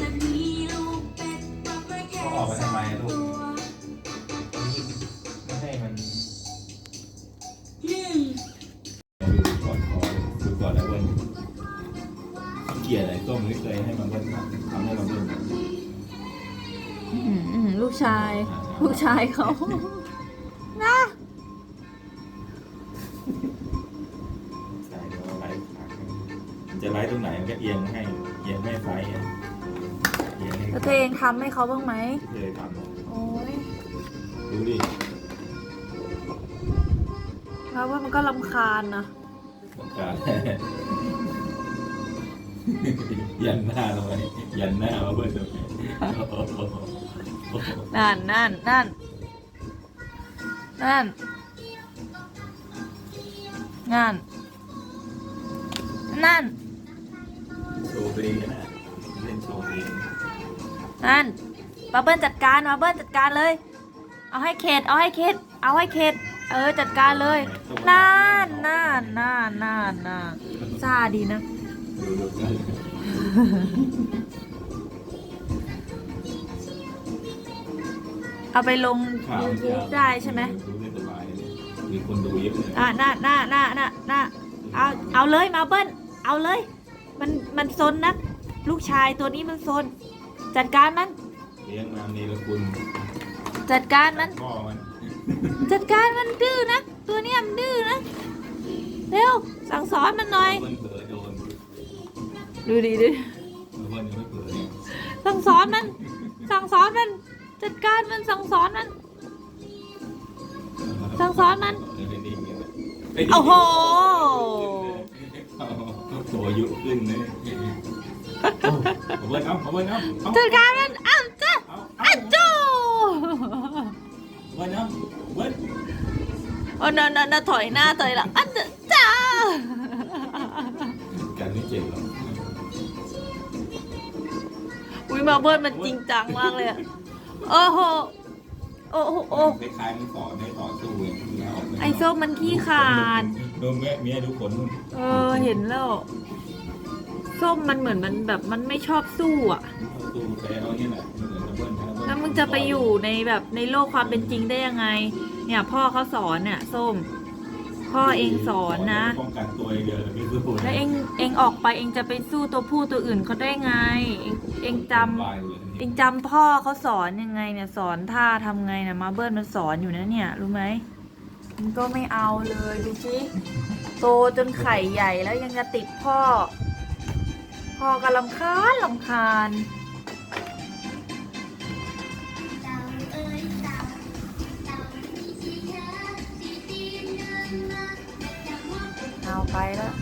จะมีลูกเป็ดก็ไม่แค่เขาออกมาทำไมอะลูกตัวไม่ให้มันหนึ่งดูก่อนคอดูก่อนแล้วเบิ้ลขี้เกียจอะไรก็ไม่เคยให้มันเบิ้ลทำทำให้มันเบิ้ลอื้อหืออื้อหือลูกชาย ลูกชายเขา นะใช่เดี๋ยวไลฟ์ขามันจะไลฟ์ตรงไหนมันก็เอียงให้เอียงให้ไฟอะเอียงให้ แล้วตัวเองทำให้เขาบ้างไหมเคยทำหรอกโอ้ยดูดิเราว่ามันก็ลำคาญนะต้องการ ยันหน้าทำไมยันหน้ามาเบิ้ลทำไมโอ้โหนั่นนั่นนั่นนั่นนั่นนั่น โชว์ตัวเองนะ นั่นมาเบิ้ลจัดการมาเบิ้ลจัดการเลย เอาให้เข็ดเอาให้เข็ดเอาให้เข็ดเออจัดการเลยนั่นนั่นนั่นนั่นนั่นซาดีนะ เอาไปลงข่าวมัน YouTube ได้ใช่ไหมดูได้ายเลยมีคนดูเยอะอะน่าน่าน่าน่าน่าเอาเอาเลยมาเบิ้ลเอาเลย มันมันซนนะ ลูกชายตัวนี้มันซน จัดการมัน เลี้ยงมาเนรคุณจัดการมัน พ่อมันจัดการมันดื้อนะตัวเนี้ยมันดื้อนะเร็วสั่งสอนมันหน่อย มันเผลอโดนดูดิดูดิมันยังไม่เผลอเนี่ยสั่งสอนมัน สั่งสอนมัน จัดการมันสั่งสอนมัน สั่งสอนมันเออเป็นดีอย่างเงี้ยโอ้โหตัวอายุขึ้นเลย เอาเบิ้ลเอาเอาเบิ้ลเอาเอาจัดการมันอ้าวจ้าเอาเอาอ้าวจูเบิ้ลเอาเบิ้ลโอ้นนนถอยหน้าถอยหลังอ้าวจ้าการไม่เก่งหรอกอุ้ยมาเบิร์ดมันจริงจังมากเลยอะโอ้โหโอ้โหโอ้คล้ายๆมันสอนให้ต่อสู้องไอ้ส้มมันขี้ขาดดูแม่เมียดูขนเออเห็นแล้ว ส้มมันเหมือนมันแบบมันไม่ชอบสู้อะต่อสู้แต่เอาเนี่ยแหละเหมือนกับเบิ้ลนะเบิ้แล้วมึงจะไปอยู่ในแบบในโลกความเป็นจริงได้ยังไง เนี่ย พ่อเขาสอนเนี่ยส้ม พ่อเองสอนนะป้องกันตัวเองเดียวไม่สู้แล้วเองเองออกไปเองจะไปสู้ตัวผู้ตัวอื่นเขาได้ไง เองเองจำลายเลยเองจำพ่อเขาสอนยังไงเนี่ยสอนท่าทำไงเนี่ยมาเบิร์นมันสอนอยู่นะเนี่ยรู้ไหมมันก็ไม่เอาเลยดูสิโตจนไข่ใหญ่แล้วยังจะติดพ่อ พ่อก็ลำคาญลำคาญเต่าเอ้ยเต่าเต่ามีสีขาสีตีนเดินมาแต่ว่าเป็นเอาไปแล้ว